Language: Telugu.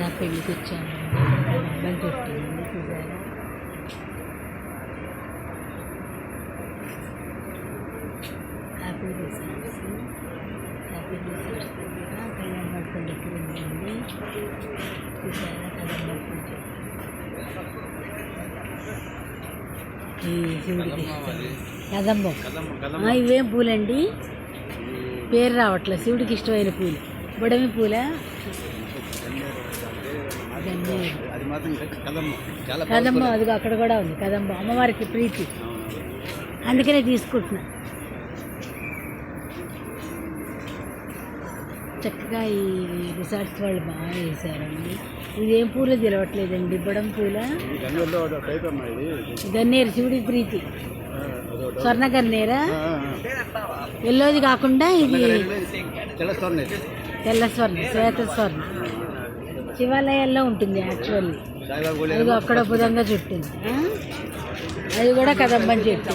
ఇక్కడ పెళ్ళికి వచ్చామండి అబ్బాయి చూసారా హ్యాపీ రిసార్ట్స్ హ్యాపీ రిసార్ట్స్ దగ్గర కళ్యాణ మండపం దగ్గర ఉందండి చూసారా కళ్యాణ మండపం చెట్టు. ఈ శివుడికి కదంబం ఇవేం పూలండి? పేరు రావట్లేదు శివుడికి ఇష్టమైన పూలు. బుడమి పూల? అది మాత్రం కదమ్మ చాలా కదంబం అదిగో అక్కడ కూడా ఉంది. కదంబం అమ్మవారికి ప్రీతి. అందుకనే తీసుకుంటున్నా. చక్కగా ఈ రిసార్ట్స్ వాళ్ళు బాగా వేశారండి ఇదేం పూలు తెలవట్లేదండి. బుడం పూల? గన్నేరు శివుడికి ప్రీతి. స్వర్ణ గన్నేరా. ఎల్లోది కాకుండా ఇది తెల్ల స్వర్ణ శ్వేత స్వర్ణ. శివాలయాల్లో ఉంటుంది యాక్చువల్లీ అక్కడ బుధంగా చెట్టు ఉంది. ఆ? అది కూడా కదంబం చెట్టు.